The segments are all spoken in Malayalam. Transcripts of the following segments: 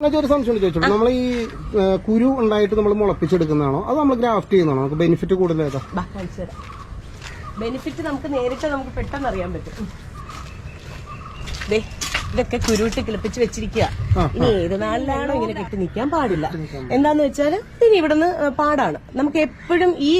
ഒരു സംശയം ചോദിച്ചോളൂ നമ്മൾ ഈ കുരു ഉണ്ടായിട്ട് നമ്മൾ മുളപ്പിച്ചെടുക്കുന്നതാണോ? അത് നമ്മൾ ഗ്രാഫ്റ്റ് ചെയ്യുന്നതാണോ? നമുക്ക് ബെനിഫിറ്റ് കൂടുതൽ ഏതാ ബെനിഫിറ്റ് നമുക്ക് നേരിട്ട് നമുക്ക് പെട്ടെന്ന് അറിയാൻ പറ്റും ഇതൊക്കെ കുരുവിട്ട് കിളിപ്പിച്ച് വെച്ചിരിക്കുക ഇനി ഏത് നാളിലാണോ ഇങ്ങനെ കെട്ടി നിൽക്കാൻ പാടില്ല. എന്താന്ന് വെച്ചാൽ ഇനി ഇവിടുന്ന് പാടാണ്. നമുക്ക് എപ്പോഴും ഈ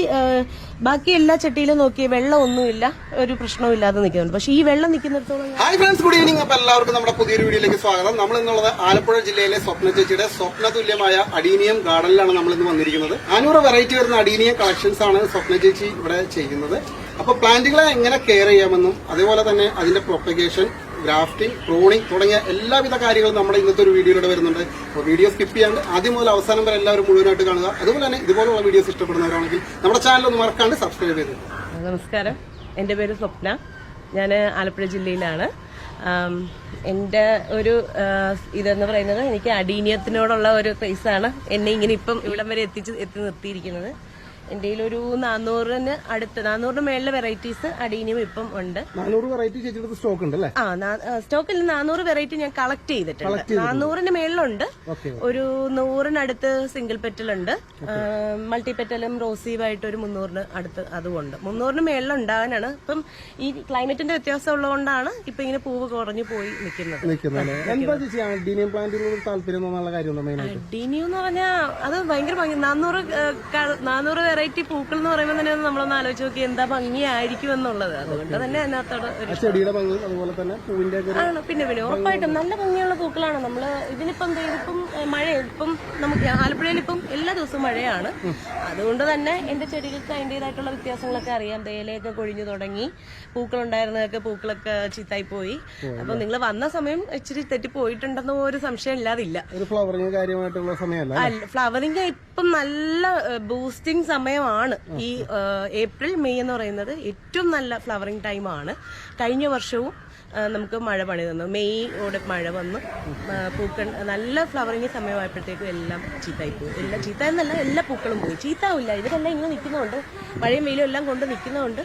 ബാക്കി എല്ലാ ചട്ടിയിലും നോക്കി വെള്ളം ഒന്നുമില്ല ഒരു പ്രശ്നവും ഇല്ലാതെ നിൽക്കുന്നുണ്ട്. പക്ഷെ ഈ വെള്ളം നിൽക്കുന്നിടത്തോളം ഹായ് ഫ്രണ്ട്സ് ഗുഡ് ഈവനിങ് അപ്പൊ എല്ലാവർക്കും നമ്മുടെ പുതിയൊരു വീഡിയോയിലേക്ക് സ്വാഗതം. നമ്മൾ ഇന്നുള്ളത് ആലപ്പുഴ ജില്ലയിലെ സ്വപ്ന ചേച്ചിയുടെ സ്വപ്ന തുല്യമായ അഡീനിയം ഗാർഡനിലാണ് നമ്മൾ ഇന്ന് വന്നിരിക്കുന്നത്. അഞ്ഞൂറ് വെറൈറ്റി വരുന്ന അഡീനിയം കളക്ഷൻസ് ആണ് സ്വപ്ന ചേച്ചി ഇവിടെ ചെയ്യുന്നത്. അപ്പൊ പ്ലാന്റുകളെ എങ്ങനെ കെയർ ചെയ്യാമെന്നും അതേപോലെ തന്നെ അതിന്റെ പ്രൊപ്പഗേഷൻ ഗ്രാഫ്റ്റിംഗ് പ്രൂണിംഗ് തുടങ്ങിയ എല്ലാവിധ കാര്യങ്ങളും നമ്മുടെ ഇന്നത്തെ ഒരു വീഡിയോയിലൂടെ വരുന്നുണ്ട്. അപ്പോൾ വീഡിയോ സ്കിപ്പ് ചെയ്യാണ്ട് ആദ്യം മുതൽ അവസാനം വരെ എല്ലാവരും മുഴുവനായിട്ട് കാണുക. അതുപോലെ തന്നെ ഇതുപോലുള്ള വീഡിയോസ് ഇഷ്ടപ്പെടുന്നവരാണെങ്കിൽ നമ്മുടെ ചാനൽ ഒന്ന് മറക്കാണ്ട് സബ്സ്ക്രൈബ് ചെയ്ത് നമസ്കാരം. എന്റെ പേര് സ്വപ്ന. ഞാൻ ആലപ്പുഴ ജില്ലയിലാണ്. എന്റെ ഒരു ഇതെന്ന് പറയുന്നത് എനിക്ക് അടീനിയത്തിനോടുള്ള ഒരു ക്രൈസാണ് എന്നെ ഇങ്ങനെ ഇപ്പം ഇവിടം വരെ എത്തിച്ച് എത്തി നിർത്തിയിരിക്കുന്നത്. എന്റെ ഒരു നാനൂറിന് അടുത്ത് നാനൂറിന് മേളിലെ വെറൈറ്റീസ് അടീനിയം ഇപ്പം ഉണ്ട്. നാനൂറ് വെറൈറ്റി സ്റ്റോക്ക് ഉണ്ട് ആ സ്റ്റോക്കിൽ നാനൂറ് വെറൈറ്റി ഞാൻ കളക്ട് ചെയ്തിട്ടുണ്ട്. നാനൂറിന് മേളിലുണ്ട്. ഒരു നൂറിനടുത്ത് സിംഗിൾ പെറ്റലുണ്ട് മൾട്ടി പെറ്റലും റോസീവായിട്ട് ഒരു മുന്നൂറിന് അടുത്ത് അതുമുണ്ട് മുന്നൂറിന് മേളിലുണ്ടാകാനാണ്. ഇപ്പം ഈ ക്ലൈമറ്റിന്റെ വ്യത്യാസം ഉള്ളതുകൊണ്ടാണ് ഇപ്പൊ ഇങ്ങനെ പൂവ് കുറഞ്ഞു പോയി നിൽക്കുന്നത്. അഡീനിയം എന്ന് പറഞ്ഞാൽ അത് ഭയങ്കര നാനൂറ് നാനൂറ് വെറൈറ്റി പൂക്കൾ എന്ന് പറയുമ്പോൾ തന്നെ നമ്മളൊന്ന് ആലോചിച്ച് നോക്കി എന്താ ഭംഗിയായിരിക്കും എന്നുള്ളത്. അതുകൊണ്ട് തന്നെ അതിനകത്തോട് ഒരു ചെടിയുടെ ഭംഗി അതുപോലെ തന്നെ പൂവിന്റെ ആണ്. പിന്നെ പിന്നെ ഉറപ്പായിട്ടും നല്ല ഭംഗിയുള്ള പൂക്കളാണ്. നമ്മൾ ഇതിനിപ്പം ദേ ഇതിപ്പം മഴ ഇപ്പം നമുക്ക് ആലപ്പുഴയിൽ ഇപ്പം എല്ലാ ദിവസവും മഴയാണ്. അതുകൊണ്ട് തന്നെ എന്റെ ചെടികൾക്ക് അതിന്റെതായിട്ടുള്ള വ്യത്യാസങ്ങളൊക്കെ അറിയാം. തേയിലയൊക്കെ കൊഴിഞ്ഞു തുടങ്ങി. പൂക്കൾ പൂക്കളുണ്ടായിരുന്നതൊക്കെ പൂക്കളൊക്കെ ചീത്തായി പോയി. അപ്പൊ നിങ്ങൾ വന്ന സമയം ഇച്ചിരി തെറ്റി പോയിട്ടുണ്ടെന്ന് ഒരു സംശയം ഇല്ലാതില്ല. ഒരു ഫ്ലവറിങ് കാര്യമായിട്ടുള്ള സമയമല്ല ഫ്ലവറിങ് ഇപ്പം നല്ല ബൂസ്റ്റിംഗ് സമയമാണ്. ഈ ഏപ്രിൽ മെയ് എന്ന് പറയുന്നത് ഏറ്റവും നല്ല ഫ്ലവറിംഗ് ടൈമാണ് കഴിഞ്ഞ വർഷവും നമുക്ക് മഴ പണി തന്നു. മെയ്യോടെ മഴ വന്നു. പൂക്കൾ നല്ല ഫ്ലവറിങ് സമയമായപ്പോഴത്തേക്കും എല്ലാം ചീത്തായി പോയി. എല്ലാം ചീത്ത എന്നല്ല എല്ലാ പൂക്കളും പോയി. ചീത്താവില്ല. ഇവരെല്ലാം ഇങ്ങനെ നിൽക്കുന്നതുകൊണ്ട് മഴയും വെയിലും എല്ലാം കൊണ്ട് നിൽക്കുന്നതുകൊണ്ട്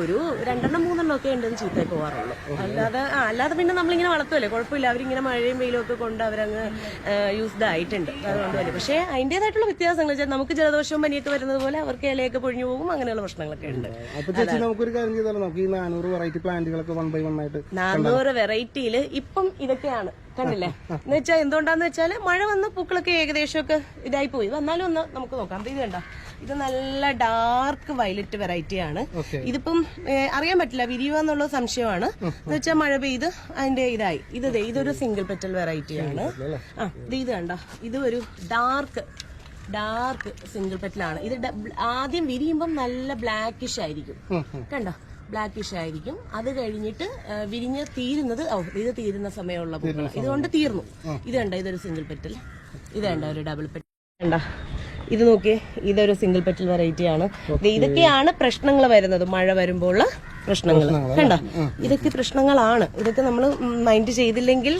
ഒരു രണ്ടെണ്ണം മൂന്നെണ്ണം ഒക്കെ ഉണ്ടെന്ന് ചീത്തായി പോകാറുള്ളൂ അല്ലാതെ ആ, അല്ലാതെ പിന്നെ നമ്മളിങ്ങനെ വളർത്തുമല്ലേ കുഴപ്പമില്ല. അവരിങ്ങനെ മഴയും വെയിലും ഒക്കെ കൊണ്ട് അവരങ്ങ് യൂസ്ഡ് ആയിട്ടുണ്ട്. അതുകൊണ്ട് വലിയ പക്ഷേ അതിന്റെതായിട്ടുള്ള വ്യത്യാസങ്ങൾ വെച്ചാൽ നമുക്ക് ജലദോഷവും പനിയൊക്കെ വരുന്നത് പോലെ അവർക്ക് ഇലയൊക്കെ പൊഴിഞ്ഞു പോകും അങ്ങനെയുള്ള പ്രശ്നങ്ങളൊക്കെ ഉണ്ട്. അപ്പൊ ചേച്ചി നമുക്കൊരു കാര്യം ചെയ്താലോ? നമുക്ക് ഈ നാനൂറ് വെറൈറ്റി പ്ലാന്റുകളൊക്കെ വൺ ബൈ വൺ ആയിട്ട് നാനൂറ് വെറൈറ്റിയിൽ ഇപ്പം ഇതൊക്കെയാണ്. കണ്ടില്ലേ? എന്ന് വെച്ചാൽ എന്തുകൊണ്ടാന്ന് വെച്ചാൽ മഴ വന്ന് പൂക്കളൊക്കെ ഏകദേശമൊക്കെ ഇതായി പോയി. വന്നാലും ഒന്ന് നമുക്ക് നോക്കാം. ഇത് കണ്ടോ? ഇത് നല്ല ഡാർക്ക് വയലറ്റ് വെറൈറ്റി ആണ്. ഇതിപ്പം അറിയാൻ പറ്റില്ല. വിരിയുക എന്നുള്ള സംശയമാണ്. എന്ന് വെച്ചാൽ മഴ പെയ്ത് അതിന്റെ ഇതായി. ഇത് ഇതൊരു സിംഗിൾ പെറ്റൽ വെറൈറ്റി ആണ്. ആ ഇത് കണ്ടോ? ഇത് ഒരു ഡാർക്ക് ഡാർക്ക് സിംഗിൾ പെറ്റലാണ് ഇത് ആദ്യം വിരിയുമ്പം നല്ല ബ്ലാക്കിഷ് ആയിരിക്കും. കണ്ടോ? ബ്ലാക്കിഷ് ആയിരിക്കും. അത് കഴിഞ്ഞിട്ട് വിരിഞ്ഞ് തീരുന്നത് ഓ ഇത് തീരുന്ന സമയമുള്ള പൂക്കൾ ഇതുകൊണ്ട് തീർന്നു. ഇത് കണ്ടോ ഇതൊരു സിംഗിൾ പെറ്റൽ ഇത് കണ്ടോ ഒരു ഡബിൾ പെറ്റൽ കണ്ടോ. ഇത് നോക്കിയേ ഇതൊരു സിംഗിൾ പെറ്റൽ വെറൈറ്റി ആണ്. ദേ ഇതൊക്കെയാണ് പ്രശ്നങ്ങൾ വരുന്നത് മഴ വരുമ്പോൾ പ്രശ്നങ്ങൾ. കണ്ടോ? ഇതൊക്കെ പ്രശ്നങ്ങളാണ്. ഇതൊക്കെ നമ്മൾ മൈൻഡ് ചെയ്തില്ലെങ്കിൽ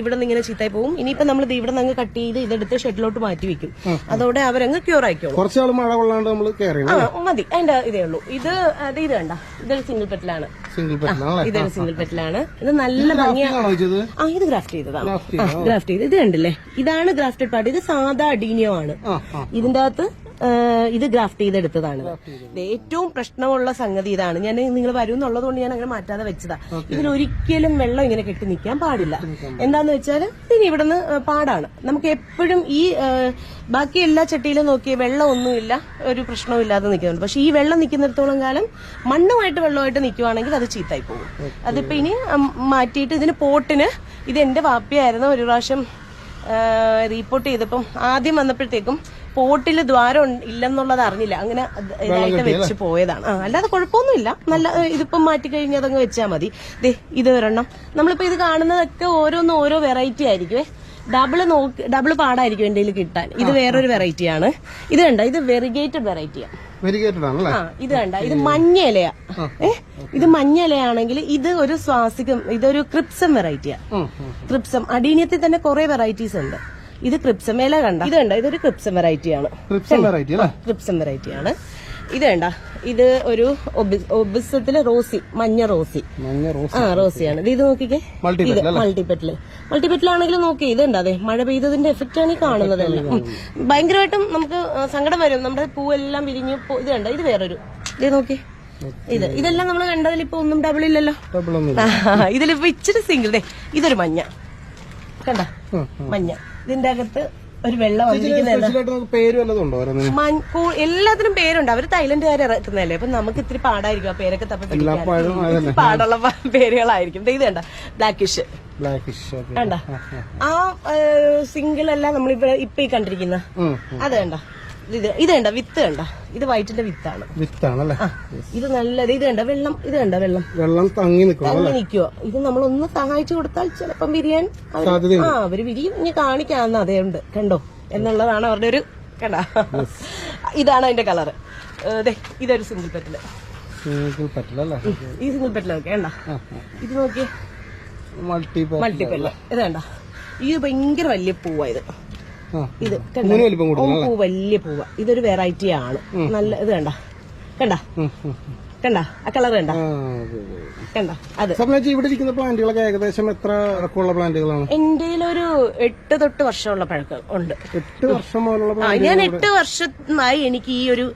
ഇവിടെ നിന്ന് ഇങ്ങനെ ചീത്തായി പോകും. ഇനിയിപ്പോ നമ്മൾ ഇവിടെ നിന്ന് അങ്ങ് കട്ട് ചെയ്ത് ഇതെടുത്ത് ഷെഡിലോട്ട് മാറ്റി വെക്കും. അതോടെ അവരങ്ങ് ക്യൂർ ആയിക്കോളും. കുറച്ചാൾ മഴ കൊള്ളാണ്ട് നമ്മൾ മതി. അതിന്റെ ഇതേ ഉള്ളൂ. ഇത് അത് ഇത് കണ്ട. ഇതൊരു സിംഗിൾ പെറ്റിലാണ് ഇതൊരു സിംഗിൾ പെറ്റിലാണ് ഇത് നല്ല ഭംഗിയാണ് ആ ഇത് ഗ്രാഫ്റ്റ് ചെയ്തതാണ് ഗ്രാഫ്റ്റ് ചെയ്ത്. ഇത് കണ്ടില്ലേ? ഇതാണ് ഗ്രാഫ്റ്റഡ് പാർട്ട് ഇത് സാധാ അഡീനിയോ ആണ്. ഇതിന്റെ അകത്ത് ഇത് ഗ്രാഫ്റ്റ് ചെയ്തെടുത്തതാണ്. ഏറ്റവും പ്രശ്നമുള്ള സംഗതി ഇതാണ്. ഞാൻ നിങ്ങൾ വരും എന്നുള്ളത് കൊണ്ട് ഞാൻ അങ്ങനെ മാറ്റാതെ വെച്ചതാ. ഇതിലൊരിക്കലും വെള്ളം ഇങ്ങനെ കെട്ടി നിൽക്കാൻ പാടില്ല. എന്താന്ന് വെച്ചാൽ ഇനി ഇവിടുന്ന് പാടാണ്. നമുക്ക് എപ്പോഴും ഈ ബാക്കി എല്ലാ ചട്ടിയിലും നോക്കി വെള്ളം ഒന്നുമില്ല ഒരു പ്രശ്നവും ഇല്ലാതെ നിൽക്കുന്നുണ്ട്. പക്ഷെ ഈ വെള്ളം നിൽക്കുന്നിടത്തോളം കാലം മണ്ണുമായിട്ട് വെള്ളമായിട്ട് നിൽക്കുവാണെങ്കിൽ അത് ചീത്തായി പോകും. അതിപ്പോ ഇനി മാറ്റിയിട്ട് ഇതിന് പോട്ടിന് ഇത് എന്റെ വാപ്പിയായിരുന്നു ഒരു പ്രാവശ്യം റീപ്പോർട്ട് ചെയ്തപ്പം ആദ്യം വന്നപ്പോഴത്തേക്കും പോട്ടിൽ ദ്വാരം ഇല്ലെന്നുള്ളത് അറിഞ്ഞില്ല. അങ്ങനെ ഇതായിട്ട് വെച്ച് പോയതാണ്. ആ അല്ലാതെ കുഴപ്പമൊന്നുമില്ല. നല്ല ഇതിപ്പം മാറ്റി കഴിഞ്ഞാൽ അതങ്ങ് വെച്ചാൽ മതി. ദേ ഇത് ഒരെണ്ണം. നമ്മളിപ്പോ ഇത് കാണുന്നതൊക്കെ ഓരോന്ന് ഓരോ വെറൈറ്റി ആയിരിക്കുമേ ഡബിൾ നോക്കി ഡബിൾ പാടായിരിക്കും എന്റെ കിട്ടാൻ. ഇത് വേറൊരു വെറൈറ്റി ആണ്. ഇത് കണ്ട? ഇത് വെറിഗേറ്റഡ് വെറൈറ്റിയാണ് ആ ഇത് കണ്ട? ഇത് മഞ്ഞ ഇലയാ. ഏ ഇത് മഞ്ഞ ഇലയാണെങ്കിൽ ഇത് ഒരു സ്വാസികം ഇതൊരു ക്രിപ്സം വെറൈറ്റിയാ. ക്രിപ്സം. അടീനിയത്തിൽ തന്നെ കുറെ വെറൈറ്റീസ് ഉണ്ട്. ഇത് ക്രിപ്സം ഇല കണ്ട. ഇത് കണ്ട. ഇതൊരു ക്രിപ്സം വെറൈറ്റി ആണ് ക്രിപ്സം വെറൈറ്റി ആണ് ഇത് വേണ്ട ഇത് ഒരു ഒബിസത്തിൽ റോസി മഞ്ഞ റോസി. ആ റോസിയാണ്. ഇത് ഇത് നോക്കിക്കേ ഇത് മൾട്ടിപെറ്റിൽ മൾട്ടിപെറ്റിലാണെങ്കിലും നോക്കി ഇത് അതെ. മഴ പെയ്തതിന്റെ എഫക്റ്റ് ആണ് ഈ കാണുന്നത് ഭയങ്കരമായിട്ടും നമുക്ക് സങ്കടം വരും. നമ്മുടെ പൂവെല്ലാം വിരിഞ്ഞ് ഇത് കണ്ട. ഇത് വേറൊരു. ഇത് നോക്കി. ഇത്. ഇതെല്ലാം നമ്മൾ കണ്ടതിൽ ഇപ്പൊ ഒന്നും ഡബിൾ ഇല്ലല്ലോ. ഇതിലിപ്പോ ഇച്ചിരി സിംഗിൾ ഇതൊരു മഞ്ഞ. കണ്ട? മഞ്ഞ. ഇതിന്റെ അകത്ത് ഒരു വെള്ളം മൺകൂ എല്ലാത്തിനും പേരുണ്ട്. അവർ തൈലൻഡുകാരെ ഇറക്കുന്നതല്ലേ അപ്പൊ നമുക്ക് ഇത്തിരി പാടായിരിക്കും ആ പേരൊക്കെ തപ്പി പാടുള്ള പേരുകളായിരിക്കും. ഇത് വേണ്ട ബ്ലാക്കിഷ് കണ്ട. ആ സിംഗിൾ അല്ല നമ്മളിപ്പോ ഇപ്പൊ ഈ കണ്ടിരിക്കുന്ന. അത് കണ്ട. ഇത് ഇത് കണ്ട? വിത്ത് കണ്ട? ഇത് വയറ്റിന്റെ വിത്താണ്. വിത്താണല്ലേ? ഇത് നല്ലത് ഇത് കണ്ട? വെള്ളം ഇത് കണ്ട? വെള്ളം. വെള്ളം തങ്ങി നിൽക്കുവോ? ഇത് നമ്മളൊന്ന് സഹായിച്ചു കൊടുത്താൽ ചിലപ്പം വിരിയാൻ അവർ ആ അവർ വിരിയും ഇനി കാണിക്കാന്ന് അതേ ഉണ്ട്. കണ്ടോ? എന്നുള്ളതാണ് അവരുടെ ഒരു കണ്ട ഇതാണ് അതിന്റെ കളറ് ഇതൊരു സിംഗിൾ പെറ്റിൽ സിംഗിൾ പെറ്റിലല്ലേ ഈ സിംഗിൾ പെറ്റൽ നോക്കി കണ്ട? ഇത് നോക്കിയേ. മൾട്ടി മൾട്ടിപ്പല്ല ഇത് കണ്ട? ഇത് ഭയങ്കര വലിയ പൂവാ ഇത് പൂ വലിയ പൂവ. ഇതൊരു വെറൈറ്റി ആണ്. നല്ല ഇത് കണ്ട? കണ്ട? കണ്ട? ആ കളർ കണ്ട? അത് ഇവിടെ ഇരിക്കുന്ന പ്ലാന്റുകളൊക്കെ ഏകദേശം എത്ര ഇറക്കമുള്ള പ്ലാന്റുകളാണ്? എന്റെ ഒരു എട്ട് തൊട്ട് വർഷമുള്ള പഴക്കം ഉണ്ട്. എട്ട് വർഷം മുതലുള്ള ഞാൻ എട്ട് വർഷമായി എനിക്ക് ഈ ഒരു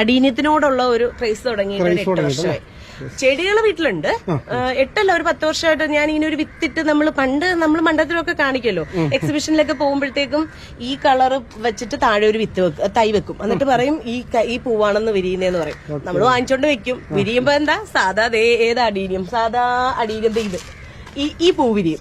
അടീനത്തിനോടുള്ള ഒരു ക്രൈസ് തുടങ്ങിയിട്ട് എട്ട് വർഷമായി. ചെടികൾ വീട്ടിലുണ്ട്. എട്ടല്ല ഒരു പത്ത് വർഷമായിട്ട് ഞാൻ ഇങ്ങനെ ഒരു വിത്തിട്ട് നമ്മൾ പണ്ട് നമ്മൾ മണ്ഡലത്തിലൊക്കെ കാണിക്കല്ലോ എക്സിബിഷനിലൊക്കെ പോകുമ്പോഴത്തേക്കും ഈ കളർ വെച്ചിട്ട് താഴെ ഒരു വിത്ത് വെക്കും തൈ വെക്കും. എന്നിട്ട് പറയും ഈ ഈ പൂവാണെന്ന് വിരിയുന്നതെന്ന് പറയും. നമ്മൾ വാങ്ങിച്ചോണ്ട് വെക്കും. വിരിയുമ്പോ എന്താ? സാധാ ഏത് അടീനിയം? സാധാ അടീനിയം ഇത്. ഈ ഈ പൂ വിരിയും.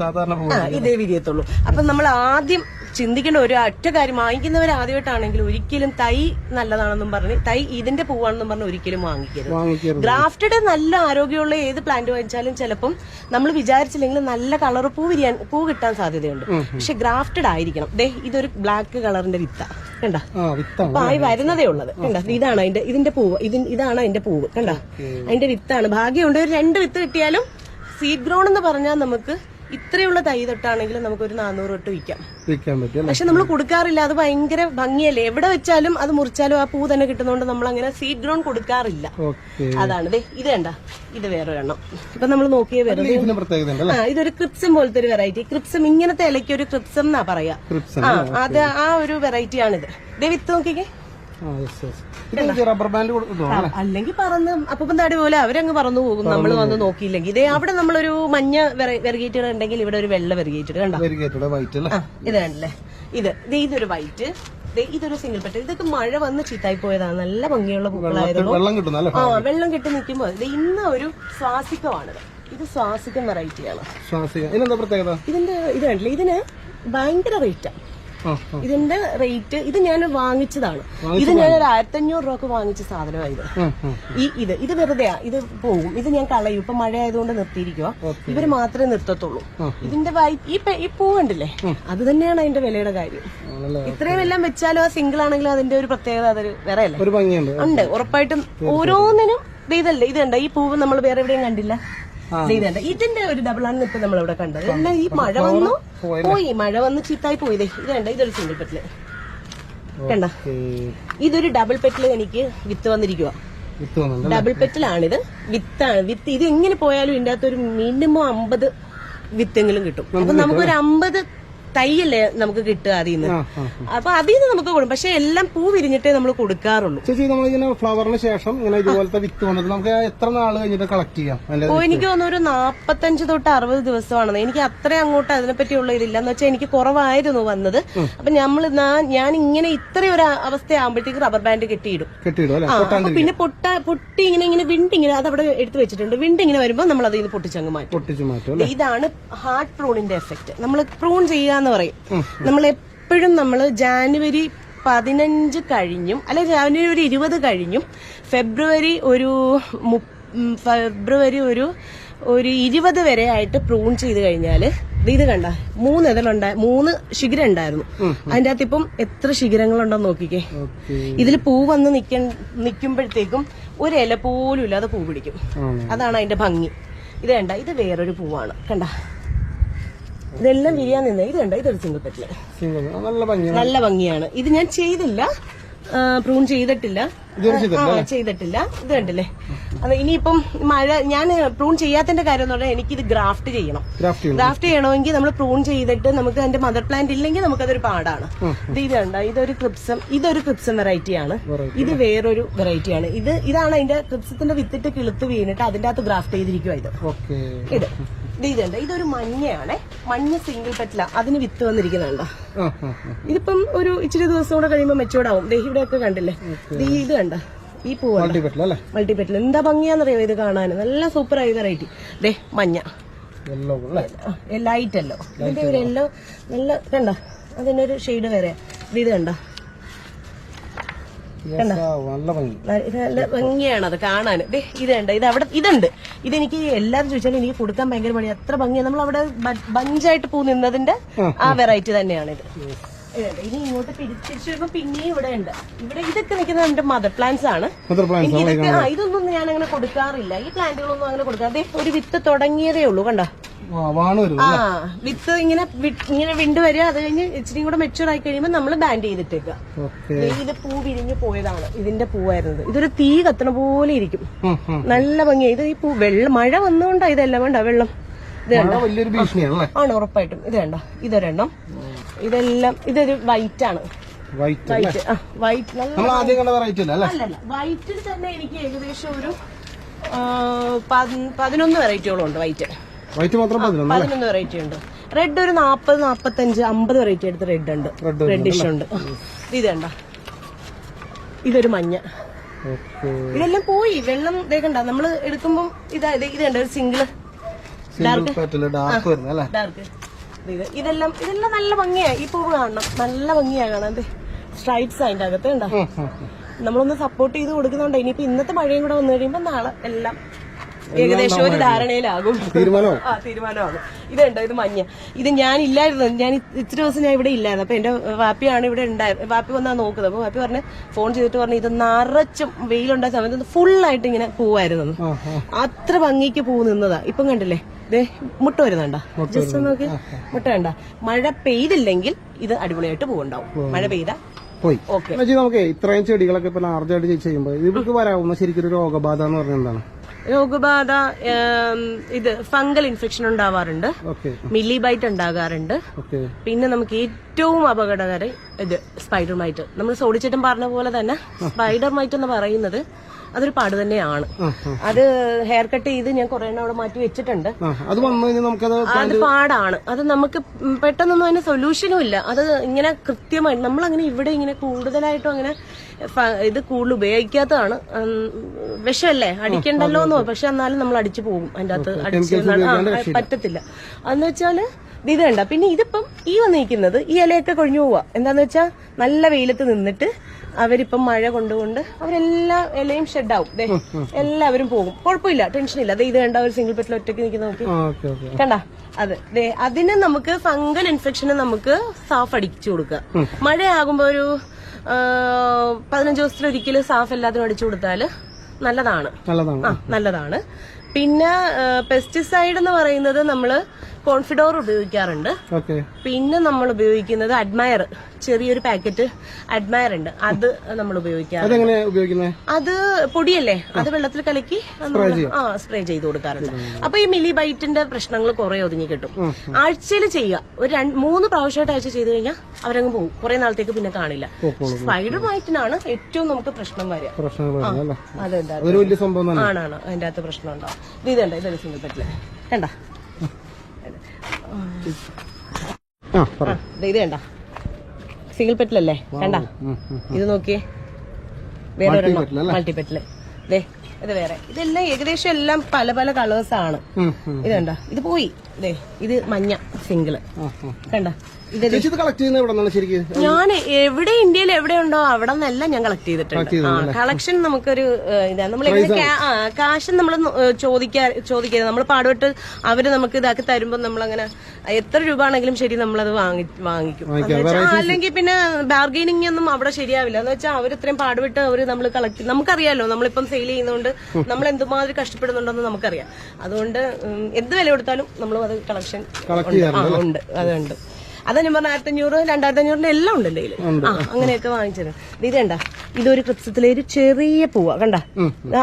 ഇതേ വിരിയത്തുള്ളൂ. അപ്പൊ നമ്മൾ ആദ്യം ചിന്തിക്കേണ്ട ഒരു അറ്റ കാര്യം വാങ്ങിക്കുന്നവർ ആദ്യമായിട്ടാണെങ്കിൽ ഒരിക്കലും തൈ നല്ലതാണെന്നും പറഞ്ഞ് തൈ ഇതിന്റെ പൂവാണെന്നും പറഞ്ഞ് ഒരിക്കലും വാങ്ങിക്കരുത്. ഗ്രാഫ്റ്റഡ് നല്ല ആരോഗ്യമുള്ള ഏത് പ്ലാന്റ് വാങ്ങിച്ചാലും ചിലപ്പം നമ്മൾ വിചാരിച്ചില്ലെങ്കിൽ നല്ല കളർ പൂ വിരിയാൻ പൂ കിട്ടാൻ സാധ്യതയുണ്ട്. പക്ഷെ ഗ്രാഫ്റ്റഡ് ആയിരിക്കണം. ദേ ഇതൊരു ബ്ലാക്ക് കളറിന്റെ വിത്ത കണ്ട? ആയി വരുന്നതേ ഉള്ളത് കണ്ട? ഇതാണ് അതിന്റെ ഇതിന്റെ പൂവ് ഇതാണ് അതിന്റെ പൂവ് കണ്ട? അതിന്റെ വിത്താണ്. ഭാഗ്യമുണ്ട് ഒരു രണ്ട് വിത്ത് കിട്ടിയാലും സീഡ് ഗ്രോൺ എന്ന് പറഞ്ഞാൽ നമുക്ക് ഇത്രയുള്ള തൈ തൊട്ടാണെങ്കിലും നമുക്ക് ഒരു നാനൂറ് തൊട്ട് വിൽക്കാം. വിൽക്കാൻ പറ്റും പക്ഷെ നമ്മൾ കൊടുക്കാറില്ല അത് ഭയങ്കര ഭംഗിയല്ലേ? എവിടെ വെച്ചാലും അത് മുറിച്ചാലും ആ പൂ തന്നെ കിട്ടുന്നതുകൊണ്ട് നമ്മൾ അങ്ങനെ സീഡ് ഗ്രോൺ കൊടുക്കാറില്ല അതാണ്. ദേ ഇത് വേണ്ട ഇത് വേറെ വേണം ഇപ്പൊ നമ്മൾ നോക്കിയേ വരുന്നത്. ആ ഇതൊരു ക്രിപ്സം പോലത്തെ ഒരു വെറൈറ്റി ക്രിപ്സം ഇങ്ങനത്തെ ഇലയ്ക്ക് ഒരു ക്രിപ്സം എന്നാ പറയാ? ആ അത് ആ ഒരു വെറൈറ്റി ആണിത്. ദേ വിത്ത് നോക്കിക്കേ. റബ്ബർ ബാൻഡ് അല്ലെങ്കിൽ പറന്ന് അപ്പം താടി പോലെ അവരങ്ങ് പറന്നു പോകും. നമ്മൾ വന്ന് നോക്കിയില്ലെങ്കിൽ. ഇതേ അവിടെ നമ്മളൊരു മഞ്ഞ വെറുകേറ്റഡ് ഉണ്ടെങ്കിൽ ഇവിടെ ഒരു വെള്ള വെറുകേറ്റഡ് കണ്ടോ? ആ ഇത് ഇതൊരു വൈറ്റ് ഇതൊരു സിംഗിൾ പെട്ട ഇതൊക്കെ മഴ വന്ന് ചീത്തായി പോയതാണ്. നല്ല ഭംഗിയുള്ള പൂക്കളായിരുന്നു. വെള്ളം കിട്ടുന്ന അല്ലേ ആ വെള്ളം കിട്ടി നിൽക്കുമ്പോൾ ഇത് ഇന്ന ഒരു സ്വാസികമാണിത് ഇത്. സ്വാസികം വെറൈറ്റിയാണ് ഇതിന്റെ ഇതാണല്ലേ ഇതിന് ഭയങ്കര റേറ്റാണ് ഇതിന്റെ റേറ്റ് ഇത് ഞാൻ വാങ്ങിച്ചതാണ്. ഇത് ഞാൻ ഒരു ആയിരത്തഞ്ഞൂറ് രൂപക്ക് വാങ്ങിച്ച സാധനമായത്. ഈ ഇത് ഇത് വെറുതെ ഇത് പോകും. ഇത് ഞാൻ കളയും. ഇപ്പൊ മഴ ആയതുകൊണ്ട് നിർത്തിയിരിക്കുക ഇവർ മാത്രമേ നിർത്തത്തുള്ളൂ. ഇതിന്റെ ഈ ഈ പൂ കണ്ടില്ലേ? അത് തന്നെയാണ് അതിന്റെ വിലയുടെ കാര്യം. ഇത്രയും എല്ലാം വെച്ചാലും ആ സിംഗിൾ ആണെങ്കിലും അതിന്റെ ഒരു പ്രത്യേകത അതൊരു വേറെ അല്ലേ ഉണ്ട്. ഉറപ്പായിട്ടും ഓരോന്നിനും ഇതല്ലേ ഇത് കണ്ട? ഈ പൂവ് നമ്മൾ വേറെ എവിടെയും കണ്ടില്ല. കണ്ട ഇതിന്റെ ഒരു ഡബിൾ ആണ് ഇപ്പൊ നമ്മൾ ഇവിടെ കണ്ടത്. എല്ലാം ഈ മഴ വന്നു? പോയി. മഴ വന്ന് ചീത്തായി പോയതേ ഇത് കണ്ട? ഇതൊരു സിംഗിൾ പെറ്റിൽ കണ്ട? ഇതൊരു ഡബിൾ പെറ്റിൽ എനിക്ക് വിത്ത് വന്നിരിക്കുക ഡബിൾ പെറ്റിലാണിത് വിത്താണ്. വിത്ത് ഇത് എങ്ങനെ പോയാലും ഇതിന്റെ അകത്ത് ഒരു മിനിമം അമ്പത് വിത്തെങ്കിലും കിട്ടും. അപ്പൊ നമുക്കൊരു അമ്പത് തൈയല്ലേ നമുക്ക് കിട്ടുക അതിൽ നിന്ന് അപ്പൊ അതിൽ നിന്ന് നമുക്ക് കൊടുക്കും പക്ഷെ എല്ലാം പൂ വിരിഞ്ഞിട്ടേ നമ്മൾ കൊടുക്കാറുള്ളൂ. ചേച്ചി നമ്മളിങ്ങനെ ഫ്ലവറിന് ശേഷം ഇങ്ങനെ ഇതുപോലത്തെ വിത്ത് വന്നിട്ട് നമുക്ക് എത്ര നാൾ കഴിഞ്ഞിട്ട് കളക്ട് ചെയ്യാം? ഓ എനിക്ക് തോന്നുന്നു ഒരു നാപ്പത്തഞ്ച് തൊട്ട് അറുപത് ദിവസമാണെന്ന്. എനിക്ക് അത്ര അങ്ങോട്ട് അതിനെപ്പറ്റിയുള്ള ഇതില്ല. എന്ന് വെച്ചാൽ എനിക്ക് കുറവായിരുന്നു വന്നത്. അപ്പൊ നമ്മൾ ഞാൻ ഇങ്ങനെ ഇത്രയും ഒരു അവസ്ഥയാകുമ്പോഴത്തേക്ക് റബ്ബർ ബാൻഡ് കെട്ടിയിടും. കെട്ടിയിടും അപ്പൊ പിന്നെ പൊട്ട പൊട്ടി ഇങ്ങനെ ഇങ്ങനെ വിണ്ട് ഇങ്ങനെ അത് അവിടെ എടുത്തു വെച്ചിട്ടുണ്ട്. വിണ്ട് ഇങ്ങനെ വരുമ്പോൾ നമ്മൾ അതിൽ നിന്ന് പൊട്ടിച്ചങ്ങ് മാറ്റും. പൊട്ടിച്ച് മാറ്റും അല്ലെ? ഇതാണ് ഹാർട്ട് പ്രൂണിന്റെ എഫക്ട്. നമ്മൾ പ്രൂൺ ചെയ്യാന്ന് പറയും. നമ്മൾ എപ്പോഴും നമ്മൾ ജാനുവരി പതിനഞ്ച് കഴിഞ്ഞും അല്ലെ ജാനുവരി ഇരുപത് കഴിഞ്ഞും ഫെബ്രുവരി ഒരു ഫെബ്രുവരി ഒരു ഒരു ഇരുപത് വരെ ആയിട്ട് പ്രൂൺ ചെയ്ത് കഴിഞ്ഞാൽ ഇത് കണ്ട മൂന്ന് ഇതിലുണ്ട മൂന്ന് ശിഖരം ഉണ്ടായിരുന്നു. അതിന്റെ അകത്ത് ഇപ്പം എത്ര ശിഖരങ്ങളുണ്ടെന്ന് നോക്കിക്കേ. ഇതിൽ പൂ വന്ന് നിക്ക നിൽക്കുമ്പോഴത്തേക്കും ഒരു ഇല പോലും ഇല്ലാതെ പൂ പിടിക്കും. അതാണ് അതിന്റെ ഭംഗി. ഇത് കണ്ട ഇത് വേറൊരു പൂവാണ്. കണ്ട. ഇതെല്ലാം വിരിയാൻ നിന്ന് ഇത് കണ്ട? ഇതൊരു സിംഗിൾ പെറ്റിൽ നല്ല ഭംഗിയാണ്. നല്ല ഭംഗിയാണ്. ഇത് ഞാൻ ചെയ്തില്ല. പ്രൂൺ ചെയ്തിട്ടില്ല. ചെയ്തിട്ടില്ല ഇത് കണ്ടില്ലേ? അത് ഇനിയിപ്പം മഴ ഞാൻ പ്രൂൺ ചെയ്യാത്തതിന്റെ കാര്യം എന്ന് പറഞ്ഞാൽ എനിക്കിത് ഗ്രാഫ്റ്റ് ചെയ്യണം. ഗ്രാഫ്റ്റ് ചെയ്യണമെങ്കിൽ നമ്മൾ പ്രൂൺ ചെയ്തിട്ട് നമുക്ക് അതിന്റെ മദർ പ്ലാന്റ് ഇല്ലെങ്കിൽ നമുക്കതൊരു പാടാണ്. ഇത് ഇത് കണ്ട? ഇതൊരു ക്രിപ്സം ഇതൊരു ക്രിപ്സം വെറൈറ്റി ആണ്. ഇത് വേറൊരു വെറൈറ്റി ആണ്. ഇത് ഇതാണ് അതിന്റെ ക്രിപ്സത്തിന്റെ വിത്തിട്ട് കിളുത്ത് വീണിട്ട് അതിന്റെ അകത്ത് ഗ്രാഫ്റ്റ് ചെയ്തിരിക്കുക ഇത്. ഇത്. ഇതുണ്ട്. ഇതൊരു മഞ്ഞയാണ്. മഞ്ഞ സിംഗിൾ പെറ്റില അതിന് വിത്ത് വന്നിരിക്കുന്നുണ്ടോ. ഇതിപ്പം ഒരു ഇച്ചിരി ദിവസം കൂടെ കഴിയുമ്പോൾ മെച്ചൂർഡ് ആവും. ദേ ഇവിടെ ഒക്കെ കണ്ടില്ലേ ഇത് കണ്ട? ഈ പൂ മൾട്ടി മൾട്ടിപെറ്റിൽ എന്താ ഭംഗിയാന്നറിയോ ഇത് കാണാൻ? നല്ല സൂപ്പർ ആയി വെറൈറ്റി ദേ മഞ്ഞ. ലൈറ്റ് അല്ലോ? ഇതിന്റെ ഒരു എല്ലോ നല്ല കണ്ട? അതിനൊരു ഷെയ്ഡ് വരെ ഇത് കണ്ട? നല്ല ഭംഗി. നല്ല ഭംഗിയാണ് അത് കാണാൻ. ദേ ഇത് ഇത് അവിടെ ഇതുണ്ട്. ഇതെനിക്ക് എല്ലാവരും ചോദിച്ചാലും എനിക്ക് കൊടുക്കാൻ ഭയങ്കര പണി അത്ര ഭംഗിയാണ് നമ്മൾ അവിടെ ബഞ്ചായിട്ട് പൂ നിന്നതിന്റെ ആ വെറൈറ്റി തന്നെയാണ് ഇത് ഇതുണ്ട്. ഇനി ഇങ്ങോട്ട് തിരി- തിരിച്ചു വരുമ്പോ പിന്നെയും ഇവിടെ ഉണ്ട്. ഇവിടെ ഇതൊക്കെ നിൽക്കുന്നത് എന്റെ മദർ പ്ലാന്റ്സ് ആണ്. ഇതൊക്കെ ആ ഇതൊന്നും ഞാൻ അങ്ങനെ കൊടുക്കാറില്ല. ഈ പ്ലാന്റുകളൊന്നും അങ്ങനെ കൊടുക്കാതെ ഒരു വിത്ത് തുടങ്ങിയതേ ഉള്ളൂ കണ്ടോ? ആ വിത്ത് ഇങ്ങനെ ഇങ്ങനെ വിണ്ട് വരിക. അത് കഴിഞ്ഞ് ഇച്ചിരി കൂടെ മെച്ചൂർ ആയി കഴിയുമ്പോൾ നമ്മൾ ബാൻഡ് ദേ ഇത് പൂ വിരിഞ്ഞു പോയതാണ് ഇതിന്റെ പൂവായിരുന്നത്. ഇതൊരു തീ കത്തണ പോലെ ഇരിക്കും. നല്ല ഭംഗിയായി ഇത് ഈ പൂ വെള്ളം മഴ വന്നുകൊണ്ടാ ഇതെല്ലാം വേണ്ട വെള്ളം? ഇത് കണ്ട ആണ് ഉറപ്പായിട്ടും. ഇത് വേണ്ട ഇതൊരെണ്ണം. ഇതെല്ലാം ഇതൊരു വൈറ്റ് ആണ്. വൈറ്റ് വൈറ്റ് വൈറ്റ് നമ്മൾ ആദ്യം കണ്ട വെറൈറ്റി അല്ലല്ല. വൈറ്റിൽ തന്നെ എനിക്ക് ഏകദേശം ഒരു പതിനൊന്ന് വെറൈറ്റികളും ഉണ്ട് വൈറ്റ് വൈറ്റ് മാത്രം പതിനൊന്ന് വെറൈറ്റി ഉണ്ട്. റെഡ് ഒരു നാപ്പത് നാപ്പത്തഞ്ച് അമ്പത് വെറൈറ്റി എടുത്ത് റെഡ് ഉണ്ട്. Red റെഡിഷ് ഉണ്ട്. ഇത് കണ്ട? ഇതൊരു മഞ്ഞ. ഓക്കെ ഇതെല്ലാം പോയി. വെള്ളം ഇതേക്കണ്ട നമ്മൾ എടുക്കുമ്പോ ഇതാ ഇത് ഇത് കണ്ട? ഒരു സിംഗിൾ സിംഗിൾ പാറ്റിൽ ഡാർക്ക് വരുന്നത് അല്ലേ ഡാർക്ക് ഇത് ഇതെല്ലാം ഇതെല്ലാം നല്ല ഭംഗിയാ. ഈ പൂവ് കാണണം. നല്ല ഭംഗിയാ കാണാൻ. സ്ട്രൈപ്സ് അതിന്റെ അകത്ത് ഉണ്ടോ. നമ്മളൊന്ന് സപ്പോർട്ട് ചെയ്ത് കൊടുക്കുന്നുണ്ട്. ഇനിയിപ്പോ ഇന്നത്തെ മഴയും കൂടെ വന്നു കഴിയുമ്പോ നാളെ എല്ലാം ഏകദേശം ഒരു ധാരണയിലാകും. ആ തീരുമാനമാകും. ഇതുണ്ടോ ഇത് മഞ്ഞ. ഇത് ഞാൻ ഇല്ലായിരുന്നു. ഞാൻ ഇത്തിരി ദിവസം ഞാൻ ഇവിടെ ഇല്ലായിരുന്നു. അപ്പൊ എന്റെ വാപ്പിയാണ് ഇവിടെ ഉണ്ടായത് വാപ്പി വന്നാ നോക്കുന്നത്. അപ്പൊ വാപ്പി പറഞ്ഞ് ഫോൺ ചെയ്തിട്ട് പറഞ്ഞു ഇത് നിറച്ചും വെയിലുണ്ടായ സമയത്ത് ഫുള്ളായിട്ട് ഇങ്ങനെ പൂവായിരുന്നു. അത്ര ഭംഗിക്ക് പൂ നിന്നതാ. ഇപ്പം കണ്ടില്ലേ? മുട്ട വരുന്നുണ്ടോ? ജസ്റ്റ് നോക്കി. മുട്ട വേണ്ട മഴ പെയ്തില്ലെങ്കിൽ ഇത് അടിപൊളിയായിട്ട് പോകണ്ടാവും മഴ പെയ്ത പോയി. നമുക്ക് ഇത്രയും ചെടികളൊക്കെ ഇപ്പൊ ലാർജായിട്ട് ചെയ്യുമ്പോൾ ഇവർക്ക് വരാവുന്ന ശരിക്കും രോഗബാധ എന്ന് പറഞ്ഞാൽ എന്താണ്? രോഗബാധ ഇത് ഫംഗൽ ഇൻഫെക്ഷൻ ഉണ്ടാവാറുണ്ട്. മില്ലി ബൈറ്റ് ഉണ്ടാകാറുണ്ട്. പിന്നെ നമുക്ക് ഏറ്റവും അപകടകര ഇത് സ്പൈഡർ മൈറ്റ് നമ്മൾ സോഡിച്ചേട്ടൻ പറഞ്ഞ പോലെ തന്നെ സ്പൈഡർ മൈറ്റ് എന്ന് പറയുന്നത് അതൊരു പാട് തന്നെയാണ്. അത് ഹെയർ കട്ട് ചെയ്ത് ഞാൻ കുറെ എണ്ണം അവിടെ മാറ്റി വെച്ചിട്ടുണ്ട്. അത് അത് പാടാണ്. അത് നമുക്ക് പെട്ടെന്നൊന്നും അതിന് സൊല്യൂഷനും ഇല്ല. അത് ഇങ്ങനെ കൃത്യമായി നമ്മൾ അങ്ങനെ ഇവിടെ ഇങ്ങനെ കൂടുതലായിട്ടും അങ്ങനെ ഇത് കൂടുതൽ ഉപയോഗിക്കാത്തതാണ്. വിഷമല്ലേ? അടിക്കണ്ടല്ലോ എന്നോ പക്ഷെ എന്നാലും നമ്മൾ അടിച്ചു പോകും. അതിന്റെ അകത്ത് അടിച്ചു പറ്റത്തില്ല. അതെന്ന് വെച്ചാൽ ഇത് കണ്ട. പിന്നെ ഇതിപ്പം ഈ വന്നിരിക്കുന്നത് ഈ ഇലയൊക്കെ കൊഴിഞ്ഞു പോവാ. എന്താന്ന് വെച്ചാ നല്ല വെയിലത്ത് നിന്നിട്ട് അവരിപ്പം മഴ കൊണ്ടുകൊണ്ട് അവരെല്ലാ ഇലയും ഷെഡാവും ദേ എല്ലാവരും പോകും. കുഴപ്പമില്ല ടെൻഷൻ ഇല്ല. അതെ ഇത് കണ്ട ഒരു സിംഗിൾ പെറ്റിൽ ഒറ്റയ്ക്ക് നിൽക്കുന്ന നോക്കി. കണ്ട? അതെ. ദേ അതിന് നമുക്ക് ഫംഗൽ ഇൻഫെക്ഷന് നമുക്ക് സാഫ് അടിച്ചു കൊടുക്കുക മഴയാകുമ്പോ ഒരു പതിനഞ്ചു ദിവസത്തിലൊരിക്കലും സാഫ് എല്ലാത്തിനും അടിച്ചു കൊടുത്താൽ നല്ലതാണ്. നല്ലതാണ്. ആ നല്ലതാണ്. പിന്നെ പെസ്റ്റിസൈഡ് എന്ന് പറയുന്നത് നമ്മൾ കോൺഫിഡോർ ഉപയോഗിക്കാറുണ്ട്. പിന്നെ നമ്മൾ ഉപയോഗിക്കുന്നത് അഡ്മയർ ചെറിയൊരു പാക്കറ്റ് അഡ്മയർ ഉണ്ട്. അത് നമ്മൾ ഉപയോഗിക്കാറുണ്ട്. അത് പൊടിയല്ലേ? അത് വെള്ളത്തിൽ കലക്കി ആ സ്പ്രേ ചെയ്ത് കൊടുക്കാറുണ്ട്. അപ്പൊ ഈ മിലി ബൈറ്റിന്റെ പ്രശ്നങ്ങൾ കുറെ ഒതുങ്ങി കിട്ടും. ആഴ്ചയിൽ ചെയ്യുക. ഒരു രണ്ട് മൂന്ന് പ്രാവശ്യമായിട്ട് ആഴ്ച ചെയ്ത് കഴിഞ്ഞാൽ അവരങ്ങ് പോകും കുറെ നാളത്തേക്ക് പിന്നെ കാണില്ല. സ്പൈഡർ ബൈറ്റിനാണ് ഏറ്റവും നമുക്ക് പ്രശ്നം വരിക. അതെന്താ? ആണാണ്. അതിന്റെ അകത്ത് പ്രശ്നം ഉണ്ടാവും. ഇത് ഇതുണ്ട് ഇതൊരു സിംഗിൾ പെറ്റിൽ കണ്ട? ഇത് കണ്ട. സിംഗിൾ പെറ്റിലല്ലേ? കണ്ട. ഇത് നോക്കിയേ. വേറെ? മൾട്ടിപെറ്റിൽ ദേ ഇത് വേറെ. ഇതെല്ലാം ഏകദേശം എല്ലാം പല പല കളേഴ്സ് ആണ്. ഇത് കണ്ട? ഇത് പോയി. ദേ ഇത് മഞ്ഞ സിംഗിൾ. കണ്ട? ചേച്ചി ഇത് കളക്ട് ചെയ്യുന്നത് എവിടെ നിന്നാണ് ശരിക്കും? ഞാൻ എവിടെ ഇന്ത്യയിൽ എവിടെ ഉണ്ടോ അവിടെ നിന്നെല്ലാം ഞാൻ കളക്ട് ചെയ്തിട്ടുണ്ട് കളക്ഷൻ നമുക്കൊരു ഇതാണ് ഇതാ നമ്മൾ കാശ് നമ്മൾ ചോദിക്കാ ചോദിക്കരുത്. നമ്മൾ പാടുപെട്ട് അവർ നമുക്ക് ഇതാക്കി തരുമ്പോൾ നമ്മളങ്ങനെ എത്ര രൂപ ആണെങ്കിലും ശരി നമ്മളത് വാങ്ങി വാങ്ങിക്കും. അല്ലെങ്കിൽ പിന്നെ ബാർഗൈനിങ് ഒന്നും അവിടെ ശരിയാവില്ല. എന്ന് വെച്ചാൽ അവർ ഇത്രയും പാടുപെട്ട് അവർ നമ്മൾ കളക്ട് നമുക്കറിയാലോ നമ്മളിപ്പം സെയിൽ ചെയ്യുന്നതുകൊണ്ട് നമ്മൾ എന്തുമാതിരി കഷ്ടപ്പെടുന്നുണ്ടെന്ന് നമുക്കറിയാം. അതുകൊണ്ട് എന്ത് വില കൊടുത്താലും നമ്മൾ അത് കളക്ഷൻ ഉണ്ട്. അതുണ്ട് അതാ ഞാൻ പറഞ്ഞ ആയിരത്തി അഞ്ഞൂറ് രണ്ടായിരത്തി അഞ്ഞൂറിന്റെ എല്ലാം ഉണ്ട്. എന്റെ ആ അങ്ങനെയൊക്കെ വാങ്ങിച്ചത്. ഇത് കണ്ട ഇതൊരു ക്രിപ്സത്തിലെ ഒരു ചെറിയ പൂവ കണ്ട.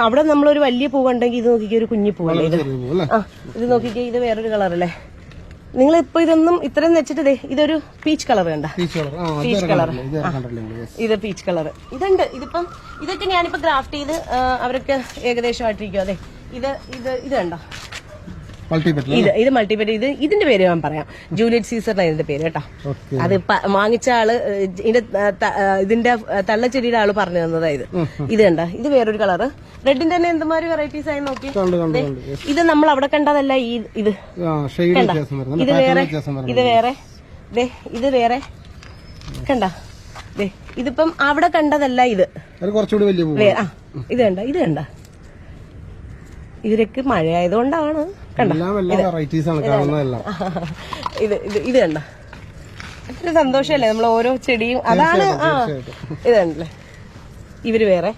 അവിടെ നമ്മളൊരു വലിയ പൂവ് ഉണ്ടെങ്കിൽ ഇത് നോക്കിക്കേ ഒരു കുഞ്ഞു പൂവല്ലേ ഇത്? ആ ഇത് നോക്കിക്കേ ഇത് വേറൊരു കളറല്ലേ? നിങ്ങൾ ഇപ്പൊ ഇതൊന്നും ഇത്രയും വെച്ചിട്ട് ദേ ഇതൊരു പീച്ച് കളർ കണ്ട? പീച്ച് കളർ ഇത് പീച്ച് കളർ ഇതുണ്ട് ഇതിപ്പം ഇതൊക്കെ ഞാനിപ്പോ ഗ്രാഫ്റ്റ് ചെയ്ത് അവരൊക്കെ ഏകദേശമായിട്ടിരിക്കും അതെ ഇത് ഇത് ഇത് കണ്ടോ? ഇത് ഇത് മൾട്ടിപ്പേറ്റ് ഇത് ഇതിന്റെ പേര് ഞാൻ പറയാം. ജൂലിയറ്റ് സീസറിന്റെ ഇതിന്റെ പേര് കേട്ടോ. അത് വാങ്ങിച്ച ആൾ ഇതിന്റെ ഇതിന്റെ തള്ളച്ചെടിയുടെ ആൾ പറഞ്ഞു തന്നതാ ഇത്. ഇത് കണ്ട? ഇത് വേറൊരു കളറ്. റെഡിന്റെ തന്നെ എന്തുമാതിരി വെറൈറ്റീസ് ആയി നോക്കി? ഇത് നമ്മൾ അവിടെ കണ്ടതല്ല ഈ ഇത്. ഇത് വേറെ ഇത് വേറെ. ഇത് വേറെ. കണ്ട? ഇതിപ്പം അവിടെ കണ്ടതല്ല ഇത്. കുറച്ചുകൂടി വലിയ ഇത് കണ്ട? ഇത് കണ്ട? ഇതിലേക്ക് മഴയായതുകൊണ്ടാണ്. ഇത് ഇത് ഇത് കണ്ട? സന്തോഷല്ലേ? നമ്മൾ ഓരോ ചെടിയും അതാണ് ആ ഇത് കണ്ടല്ലേ? ഇവർ വേറെ.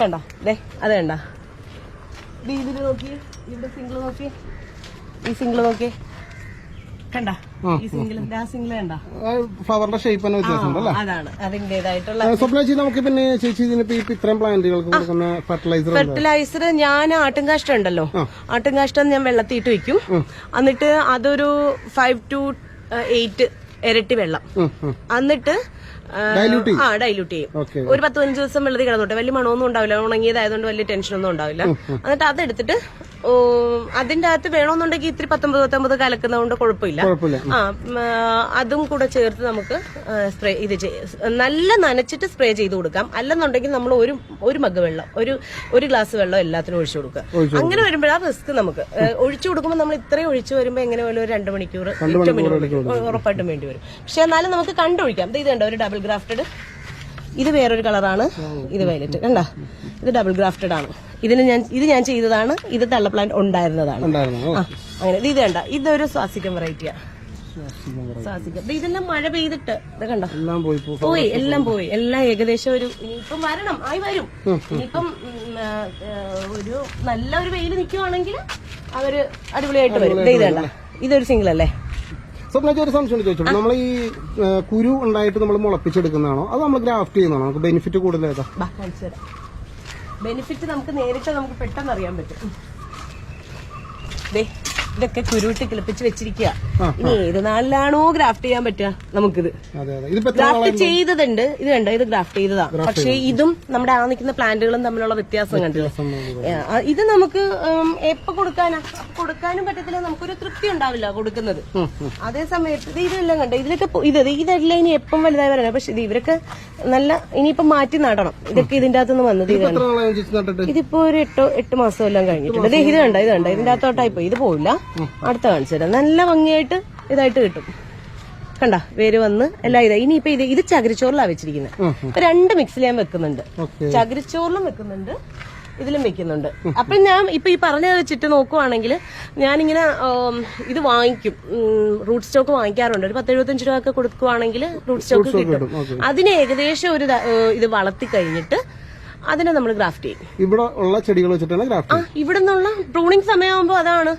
കണ്ട? ദേ അത് കണ്ട? ദേ ഇതിൽ നോക്കി ഇവിടെ സിംഗിൾ നോക്കി ഈ സിംഗിൾ നോക്കി കണ്ട? ഈ ആ സിംഗിൾ ഫ്ലവറിന്റെ ഷേപ്പ് തന്നെ വ്യത്യാസം അല്ലേ അതാണ്. അതിന്റേതായിട്ടുള്ള സ്വപ്ന ചേച്ചി നമുക്ക് പിന്നെ ചേച്ചി ഇതിനിപ്പോ ഇപ്പൊ ഇത്രയും പ്ലാന്റുകൾക്ക് കൊടുക്കുന്ന ഫെർട്ടിലൈസർ ഫെർട്ടിലൈസർ ഞാൻ ആട്ടുംകാഷ്ടം ഉണ്ടല്ലോ. ആട്ടുംകാഷ്ടം ഞാൻ വെള്ളത്തിയിട്ട് വെക്കും എന്നിട്ട് അതൊരു ഫൈവ് ടു എയ്റ്റ് ഇരട്ടി വെള്ളം. എന്നിട്ട് ആ, ആ ഡൈല്യൂട്ട് ചെയ്യും. ഒരു പത്ത് പതിനഞ്ച് ദിവസം വെള്ളത്തിൽ കിടന്നോട്ടെ. വലിയ മണമൊന്നും ഉണ്ടാവില്ല. ഉണങ്ങിയതായതുകൊണ്ട് വലിയ ടെൻഷനൊന്നും ഉണ്ടാവില്ല. എന്നിട്ട് അതെടുത്തിട്ട് അതിന്റെ അകത്ത് വേണമെന്നുണ്ടെങ്കിൽ ഇത്തിരി പത്തൊമ്പത് പത്തൊമ്പത് കലക്കുന്നതുകൊണ്ട് കുഴപ്പമില്ല. കുഴപ്പമില്ല. ആ അതും കൂടെ ചേർത്ത് നമുക്ക് സ്പ്രേ ഇത് നല്ല നനച്ചിട്ട് സ്പ്രേ ചെയ്ത് കൊടുക്കാം. അല്ലെന്നുണ്ടെങ്കിൽ നമ്മൾ ഒരു ഒരു മഗ് വെള്ളം ഒരു ഒരു ഗ്ലാസ് വെള്ളം എല്ലാത്തിനും ഒഴിച്ചു കൊടുക്കുക. അങ്ങനെ വരുമ്പോൾ ആ റിസ്ക് നമുക്ക് ഒഴിച്ചു കൊടുക്കുമ്പോൾ നമ്മൾ ഇത്രയും ഒഴിച്ചു വരുമ്പോൾ എങ്ങനെ പോലും ഒരു രണ്ട് മണിക്കൂർ മണിക്കൂർ ഉറപ്പായിട്ടും വേണ്ടി വരും. പക്ഷെ എന്നാലും നമുക്ക് കണ്ടൊഴിക്കാം. ദേ ഇത് കണ്ടോ ഒരു ഡബിൾ ഗ്രാഫ്റ്റഡ് ഇത് വേറൊരു കളറാണ്. ഇത് വയലറ്റ് കണ്ട? ഇത് ഡബിൾ ഗ്രാഫ്റ്റഡ് ആണ്. ഇതിന് ഞാൻ ഇത് ഞാൻ ചെയ്തതാണ്. ഇത് തള്ള പ്ലാന്റ് ഉണ്ടായിരുന്നതാണ്. ആ, അങ്ങനെ. ഇത് ഇത് കണ്ട. ഇതൊരു സ്വാസിക്കം വെറൈറ്റിയാ ഇതെല്ലാം മഴ പെയ്തിട്ട്. കണ്ട? പോയി. എല്ലാം പോയി. എല്ലാം ഏകദേശം ഒരു ഇനിയിപ്പം വരണം. ആയി വരും. ഇനിയിപ്പം ഒരു നല്ല ഒരു വെയിൽ നിൽക്കുവാണെങ്കിൽ അവർ അടിപൊളിയായിട്ട് വരും. ദേ ഇത് കണ്ട. ഇതൊരു സിംഗിൾ അല്ലേ? സ്വപ്ന ചേച്ചി ഒരു സംശയം ചോദിച്ചോളൂ നമ്മൾ ഈ കുരു ഉണ്ടായിട്ട് നമ്മൾ മുളപ്പിച്ചെടുക്കുന്നതാണോ? അത് നമ്മൾ ഗ്രാഫ്റ്റ് ചെയ്യുന്നതാണോ? നമുക്ക് ബെനിഫിറ്റ് കൂടുതൽ ഏതാ ബെനിഫിറ്റ് നമുക്ക് നേരിട്ട് നമുക്ക് പെട്ടെന്ന് അറിയാൻ പറ്റും ഇതൊക്കെ കുരുവിട്ട് കിളിപ്പിച്ച് വെച്ചിരിക്കുക ഇനി ഏത് നാളിലാണോ ഗ്രാഫ്റ്റ് ചെയ്യാൻ പറ്റുക നമുക്കിത് ഗ്രാഫ്റ്റ് ചെയ്തതുണ്ട്. ഇത് കണ്ടോ? ഇത് ഗ്രാഫ്റ്റ് ചെയ്തതാ. പക്ഷേ ഇതും നമ്മുടെ ആ നിൽക്കുന്ന പ്ലാന്റുകളും തമ്മിലുള്ള വ്യത്യാസം കണ്ടു? ഇത് നമുക്ക് എപ്പോ കൊടുക്കാനാ? കൊടുക്കാനും പറ്റത്തില്ല. നമുക്കൊരു തൃപ്തി ഉണ്ടാവില്ല കൊടുക്കുന്നത്. അതേ സമയത്ത് ഇത് ഇതെല്ലാം കണ്ടോ? ഇതിലൊക്കെ ഇത് ഇതല്ല ഇനി എപ്പം വലുതായി വരണം? പക്ഷെ ഇത് ഇവരൊക്കെ നല്ല ഇനിയിപ്പൊ മാറ്റി നടണം. ഇതൊക്കെ ഇതിന്റെ അകത്തുനിന്ന് വന്നത് ഇതിപ്പോ ഒരു എട്ടോ എട്ട് മാസം എല്ലാം കഴിഞ്ഞിട്ടുണ്ട്. ഇത് കണ്ട? ഇത് കണ്ട? ഇതിന്റെ അകത്തോട്ടായി പോയി ഇത് പോയില്ല അടുത്ത കാണിച്ചു തരാം. നല്ല ഭംഗിയായിട്ട് ഇതായിട്ട് കിട്ടും. കണ്ട വേര് വന്ന് എല്ലാം ഇതാ. ഇനിയിപ്പോ ഇത് ഇത് ചകിരിച്ചോറിലാണ് വെച്ചിരിക്കുന്നത്. രണ്ട് മിക്സിൽ ഞാൻ വെക്കുന്നുണ്ട്. ചകിരിച്ചോറിലും വെക്കുന്നുണ്ട് ഇതിലും വെക്കുന്നുണ്ട്. അപ്പൊ ഞാൻ ഇപ്പൊ ഈ പറഞ്ഞത് വെച്ചിട്ട് നോക്കുവാണെങ്കിൽ ഞാനിങ്ങനെ ഇത് വാങ്ങിക്കും. റൂട്ട് സ്റ്റോക്ക് വാങ്ങിക്കാറുണ്ട്. ഒരു പത്ത് എഴുപത്തഞ്ച് രൂപ ഒക്കെ കൊടുക്കുവാണെങ്കിൽ റൂട്ട് സ്റ്റോക്ക് കിട്ടും. അതിന് ഏകദേശം ഒരു ഇത് വളർത്തി കഴിഞ്ഞിട്ട് അതിനെ നമ്മൾ ഗ്രാഫ്റ്റ് ചെയ്യും. ഇവിടെ ഉള്ള ചെടികൾ വെച്ചിട്ടാണ് ഗ്രാഫ്റ്റ് ആ ഇവിടെ നിന്നുള്ള പ്രൂണിങ് സമയമാകുമ്പോൾ അതാണ്.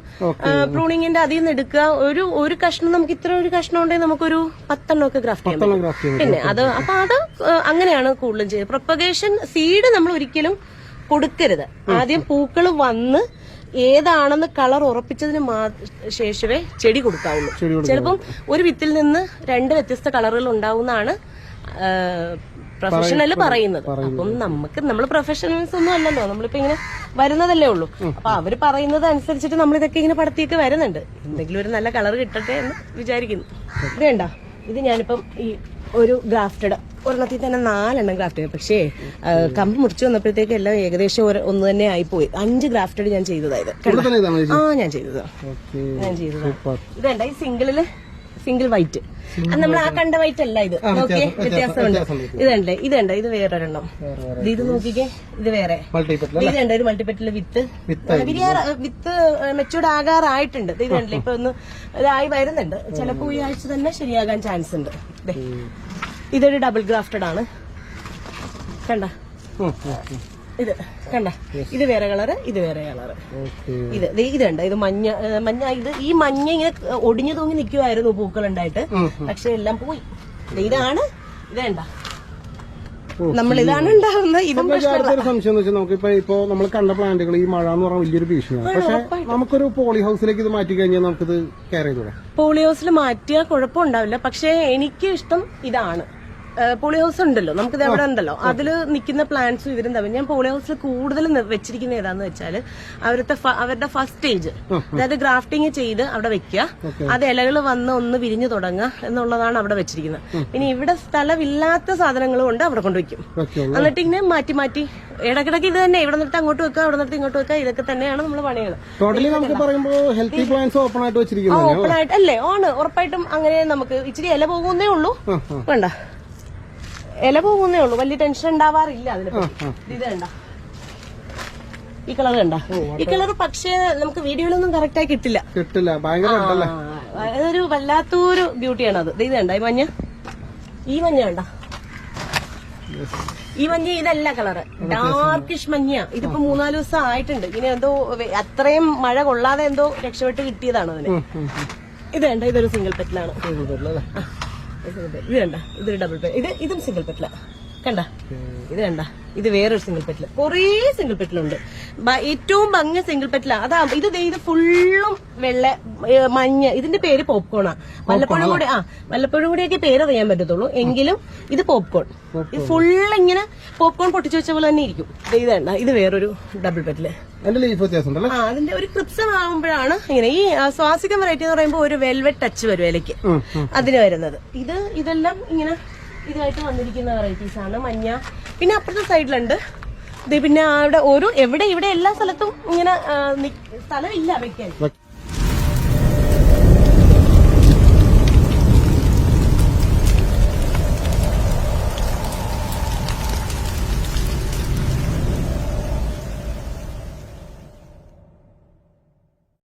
പ്രൂണിങ്ങിന്റെ അതിൽ നിന്ന് എടുക്കുക. ഒരു ഒരു കഷ്ണം നമുക്ക് ഇത്ര ഒരു കഷ്ണം ഉണ്ടെങ്കിൽ നമുക്കൊരു പത്തെണ്ണം ഒക്കെ ഗ്രാഫ്റ്റ് ചെയ്യാം പിന്നെ അത് അപ്പൊ അത് അങ്ങനെയാണ് കൂടുതലും ചെയ്യുന്നത്. പ്രൊപ്പഗേഷൻ സീഡ് നമ്മൾ ഒരിക്കലും കൊടുക്കരുത്. ആദ്യം പൂക്കൾ വന്ന് ഏതാണെന്ന് കളർ ഉറപ്പിച്ചതിന് ശേഷമേ ചെടി കൊടുക്കാവുള്ളൂ. ചിലപ്പം ഒരു വിത്തിൽ നിന്ന് രണ്ട് വ്യത്യസ്ത കളറുകൾ ഉണ്ടാവുന്നതാണ് പ്രൊഫഷണൽ പറയുന്നത് അപ്പം നമുക്ക് നമ്മൾ പ്രൊഫഷണൽസ് ഒന്നും അല്ലല്ലോ. നമ്മളിപ്പോ ഇങ്ങനെ വരുന്നതല്ലേ ഉള്ളൂ. അപ്പൊ അവർ പറയുന്നത് അനുസരിച്ചിട്ട് നമ്മൾ ഇതൊക്കെ ഇങ്ങനെ പടത്തിയൊക്കെ വരുന്നുണ്ട്. എന്തെങ്കിലും ഒരു നല്ല കളർ കിട്ടട്ടെ എന്ന് വിചാരിക്കുന്നു. ഇത് വേണ്ട. ഇത് ഞാനിപ്പം ഈ ഒരു ഗ്രാഫ്റ്റഡ് ഒരെണ്ണത്തിൽ തന്നെ നാലെണ്ണം ഗ്രാഫ്റ്റ് ചെയ്തു. പക്ഷേ കമ്പ് മുറിച്ച് വന്നപ്പോഴത്തേക്ക് എല്ലാം ഏകദേശം ഒന്ന് തന്നെ ആയിപ്പോയി. അഞ്ച് ഗ്രാഫ്റ്റഡ് ഞാൻ ചെയ്തതായത് ആ ഞാൻ ചെയ്തതാ. ഞാൻ ചെയ്തതാ. ഇതേണ്ട ഈ സിംഗിളിൽ സിംഗിൾ വൈറ്റ്. നമ്മൾ ആ കണ്ട വൈറ്റ് അല്ല ഇത്. നോക്കിയേ വ്യത്യാസമുണ്ട് ഇതുണ്ട് ഇതുണ്ട് ഇത് വേറൊരെണ്ണം. ഇത് ഇത് നോക്കിക്കേ ഇത് വേറെ. ഇതുണ്ട് ഇത് മൾട്ടിപ്പറ്റിൽ വിത്ത് വിത്ത് മെച്ചൂർഡ് ആകാറായിട്ടുണ്ട്. ഇത് കണ്ടില്ലേ ഇപ്പൊ ഒന്ന് ഇതായി വരുന്നുണ്ട്. ചിലപ്പോ ഈ ആഴ്ച തന്നെ ശരിയാകാൻ ചാൻസ് ഉണ്ട്. ഇതൊരു ഡബിൾ ഗ്രാഫ്റ്റഡ് ആണ്. കണ്ട? ഇത് കണ്ട. ഇത് വേറെ കളറ് ഇത് വേറെ കളറ്. ഇത് ഇത് കണ്ട? ഇത് മഞ്ഞ മഞ്ഞ ഇത് ഈ മഞ്ഞ ഇങ്ങനെ ഒടിഞ്ഞു തൂങ്ങി നിൽക്കുമായിരുന്നു പൂക്കൾ ഉണ്ടായിട്ട് പക്ഷെ എല്ലാം പോയി. ഇതാണ്. ഇത് കണ്ട. നമ്മൾ ഇതാണ് ഉണ്ടാവുന്നത് ഇതും സംശയം എന്ന് വെച്ചാൽ നമുക്ക് ഇപ്പൊ നമ്മൾ കണ്ട പ്ലാന്റുകൾ ഈ മഴ എന്ന് പറഞ്ഞാൽ വലിയൊരു ഭീഷണിയാണ്. പക്ഷെ നമുക്കൊരു പോളി ഹൗസിലേക്ക് ഇത് മാറ്റി കഴിഞ്ഞാൽ നമുക്കിത് കെയർ ചെയ്തൂടെ പോളിഹൗസിൽ മാറ്റിയാൽ കുഴപ്പമുണ്ടാവില്ല. പക്ഷെ എനിക്ക് ഇഷ്ടം ഇതാണ്. പോളി ഹൗസ് ഉണ്ടല്ലോ. നമുക്കിത് എവിടെ ഉണ്ടല്ലോ. അതിൽ നിൽക്കുന്ന പ്ലാന്റ്സും ഇവരും തമ്മിൽ ഞാൻ പോളി ഹൗസിൽ കൂടുതൽ വെച്ചിരിക്കുന്ന ഏതാന്ന് വെച്ചാൽ അവരുടെ അവരുടെ ഫസ്റ്റ് സ്റ്റേജ് അതായത് ഗ്രാഫ്റ്റിംഗ് ചെയ്ത് അവിടെ വെക്കുക. അത് ഇലകൾ വന്ന് ഒന്ന് വിരിഞ്ഞു തുടങ്ങുക എന്നുള്ളതാണ് അവിടെ വെച്ചിരിക്കുന്നത്. പിന്നെ ഇവിടെ സ്ഥലമില്ലാത്ത സാധനങ്ങളും ഉണ്ട് അവിടെ കൊണ്ടുവയ്ക്കും എന്നിട്ട് ഇങ്ങനെ മാറ്റി മാറ്റി. ഇടക്കിടക്ക് ഇത് തന്നെ. ഇവിടെ നിന്നിട്ട് അങ്ങോട്ട് വെക്കുക അവിടെ നിന്നിട്ട് ഇങ്ങോട്ട് വെക്കുക. ഇതൊക്കെ തന്നെയാണ് നമ്മൾ പണികൾ ടോട്ടലി നമുക്ക് പറയുമ്പോൾ ഹെൽത്തി പ്ലാന്റ്സ് ഓപ്പൺ ആയിട്ട് വെച്ചിരിക്കുന്നത് ഓപ്പൺ ആയിട്ട് അല്ലേ ആണ് ഉറപ്പായിട്ടും അങ്ങനെ നമുക്ക് ഇച്ചിരി ഇല പോകുന്നേ ഉള്ളൂ. വേണ്ട. ഇല പോകുന്നേ ഉള്ളൂ. വലിയ ടെൻഷൻ ഉണ്ടാവാറില്ല അതിനെ പറ്റി. ഇത് കണ്ട ഈ കളർ കണ്ട ഈ കളർ പക്ഷേ നമുക്ക് വീഡിയോയിലൊന്നും കറക്റ്റ് ആയി കിട്ടില്ല. കിട്ടില്ല. അതൊരു വല്ലാത്തൊരു ബ്യൂട്ടിയാണ് അത്. ഇത് കണ്ട ഈ മഞ്ഞ. ഈ മഞ്ഞ കണ്ട ഈ മഞ്ഞ ഇതല്ല കളറ് ഡാർക്കിഷ് മഞ്ഞ. ഇതിപ്പോ മൂന്നാൽ ദിവസം ആയിട്ടുണ്ട്. ഇനി എന്തോ അത്രയും മഴ കൊള്ളാതെ എന്തോ രക്ഷപ്പെട്ട് കിട്ടിയതാണ് അതിന്. ഇത് വേണ്ട. ഇതൊരു സിംഗിൾ പെറ്റിലാണ് ഇത് കണ്ട ഇതൊരു ഡബിൾ പെറ്റ് ഇത് ഇതും സിംഗിൾ പെറ്റില കണ്ട? ഇത് കണ്ട? ഇത് വേറൊരു സിംഗിൾ പെറ്റിൽ കുറേ സിംഗിൾ പെറ്റിലുണ്ട് ഏറ്റവും ഭംഗി സിംഗിൾ പെറ്റില അതാ ഇത് ഇത് ഫുള്ളും വെള്ള മഞ്ഞ. ഇതിന്റെ പേര് പോപ്കോണാ വല്ലപ്പോഴും കൂടി ആ വല്ലപ്പോഴും കൂടിയൊക്കെ പേര് അറിയാൻ പറ്റത്തുള്ളൂ. എങ്കിലും ഇത് പോപ്കോൺ ഇത് ഫുള്ള് ഇങ്ങനെ പോപ്കോൺ പൊട്ടിച്ചു വെച്ച പോലെ തന്നെ ഇരിക്കും. ഇത് വേണ്ട ഇത് വേറൊരു ഡബിൾ പെറ്റിൽ അതിന്റെ ഒരു ക്രിപ്സം ആകുമ്പോഴാണ് ഇങ്ങനെ ഈ സ്വാസികം വെറൈറ്റി എന്ന് പറയുമ്പോൾ ഒരു വെൽവെറ്റ് ടച്ച് വരും ഇലയ്ക്ക്. അതിന് വരുന്നത്. ഇത് ഇതെല്ലാം ഇങ്ങനെ ഇതായിട്ട് വന്നിരിക്കുന്ന വെറൈറ്റീസ് ആണ്. മഞ്ഞ പിന്നെ അപ്പുറത്തെ സൈഡിലുണ്ട് ഇത് പിന്നെ അവിടെ ഓരോ എവിടെ ഇവിടെ എല്ലാ സ്ഥലത്തും ഇങ്ങനെ സ്ഥലമില്ല വെക്കാൻ.